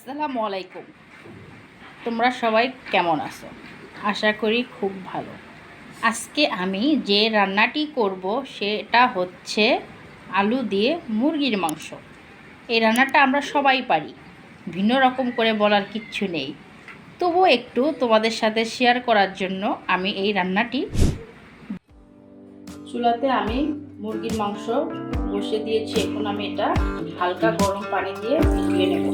আসসালামু আলাইকুম। তোমরা সবাই কেমন আছো? আশা করি খুব ভালো। আজকে আমি যে রান্নাটি করব সেটা হচ্ছে আলু দিয়ে মুরগির মাংস। এই রান্নাটা আমরা সবাই পারি, ভিন্ন রকম করে বলার কিচ্ছু নেই। তবুও একটু তোমাদের সাথে শেয়ার করার জন্য আমি এই রান্নাটি চুলাতে আমি মুরগির মাংস বসে দিয়েছি। এখন আমি এটা হালকা গরম পানি দিয়ে ভিজিয়ে নেব।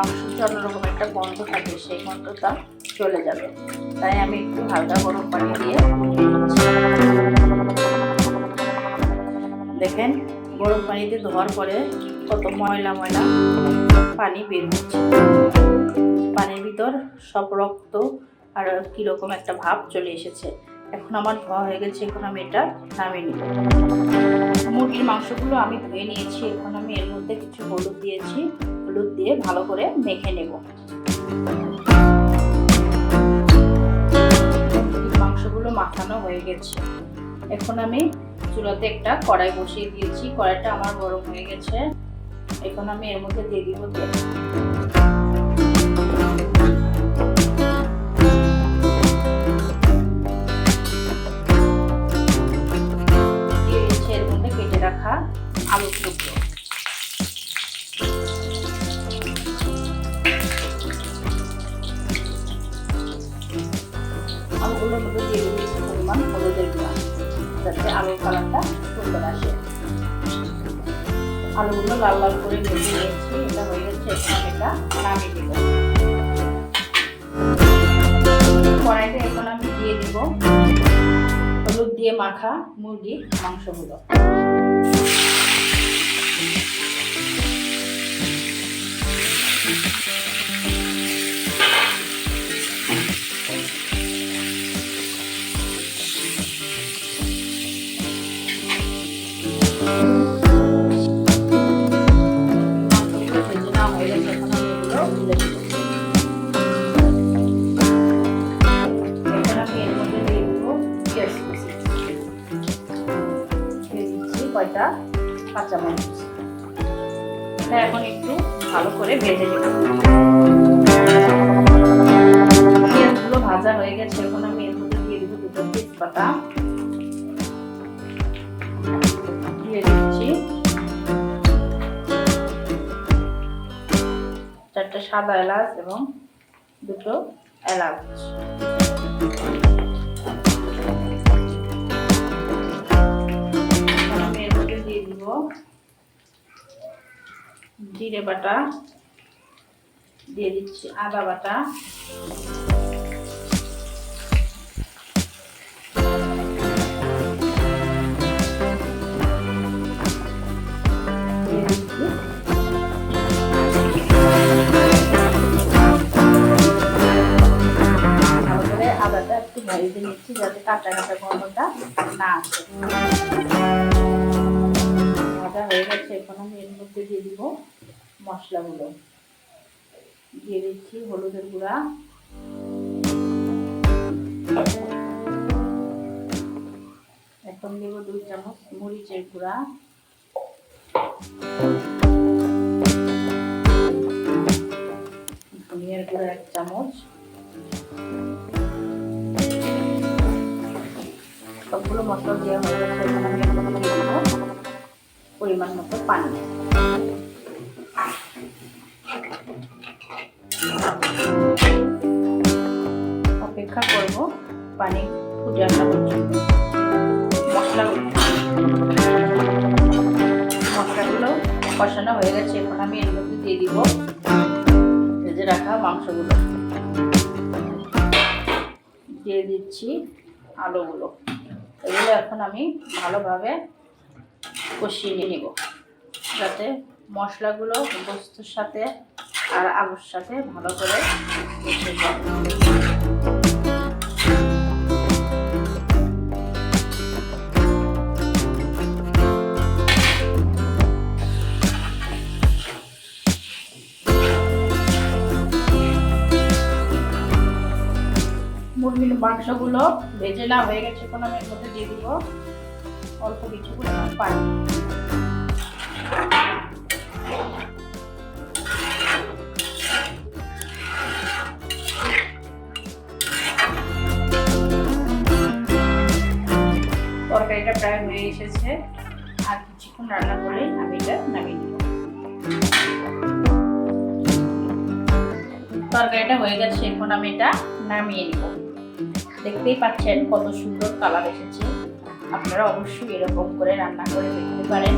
মাংসটা অন্যরকম একটা গন্ধ থাকে, সেই গন্ধটা চলে যাবে। তাই আমি একটু হালকা গরম পানি দিয়ে দেখেন, গরম পানিতে ধোয়ার পরে কত ময়লা ময়লা পানি বের হচ্ছে। পানির ভিতর সব রক্ত আর কীরকম একটা ভাব চলে এসেছে। এখন আমার ধোয়া হয়ে গেছে, এখন আমি এটা নামিয়ে নিব। মুরগির মাংসগুলো আমি ধুয়ে নিয়েছি, এখন আমি এর মধ্যে কিছু হলুদ দিয়েছি, হলুদ দিয়ে ভালো করে মেখে নেব। মাংসগুলো মাখানো হয়ে গেছে। এখন আমি চুলাতে একটা কড়াই বসিয়ে দিয়েছি, কড়াইটা আমার গরম হয়ে গেছে। এখন আমি এর মধ্যে দিয়ে দিব আলুগুলোর মধ্যে দিয়ে দিচ্ছি পরিমাণ হলুদের গুঁড়া, যাতে আলুর কালারটা সুন্দর আসে। আলুগুলো লাল লাল করে ভেজে নিয়েছি, এটা হয়ে গেছে এখন এটা নামিয়ে দিব কড়াইতে এখন আমি দিয়ে দিব হলুদ দিয়ে মাখা মুরগির মাংসগুলো মাংসগুলো। দিচ্ছি কয়টা কাঁচামরিচ এটা এখন একটু ভালো করে ভেজে নিব পেঁয়াজগুলো ভাজা হয়ে গেছে, এখন আমি এর মধ্যে দিয়ে দিব দুটো তেজপাতা। দিয়ে দিচ্ছি। চারটে সাদা এলাচ এবং দুটো এলাচ। জিরে বাটা দিয়ে দিচ্ছি আদা বাটা। একটু ভেজে নিচ্ছি যাতে কাঁচা গন্ধটা না আসে। ভাজা হয়ে গেছে, এখন আমি এর মধ্যে দিয়ে দিব মশলাগুলো। দিয়ে দিচ্ছি হলুদের গুঁড়া। এখন দেব দুই চামচ মরিচের গুঁড়া। ধনিয়ার গুঁড়া এক চামচ। সবগুলো মশলা দেওয়া হয়ে গেছে পরিমাণ মতো পানি। অপেক্ষা করব পানি ফুটে আসা পর্যন্ত মশলাগুলো মশলাগুলো কষানো হয়ে গেছে, এখন আমি এর মধ্যে দিয়ে দিব ভেজে রাখা মাংসগুলো। দিয়ে দিচ্ছি আলুগুলো। এগুলো এখন আমি ভালোভাবে কষিয়ে নিব, যাতে মশলাগুলো বস্তুর সাথে আর আলুর সাথে ভালো করে মিশে যায়। মুরগির মাংসগুলো ভেজে না হয়ে গেছে এখন আমি মধ্যে দিয়ে দিব। অল্প কিছু পরিমাণ পানি। তরকারিটা প্রায় হয়ে এসেছে। আর কিছুক্ষণ রান্না করে আমি এটা নামিয়ে নেব। তরকারিটা হয়ে গেছে, এখন আমি এটা নামিয়ে নিব। দেখতেই পাচ্ছেন কত সুন্দর কালার এসেছে। আপনারা অবশ্যই এরকম করে রান্না করে দেখতে পারেন।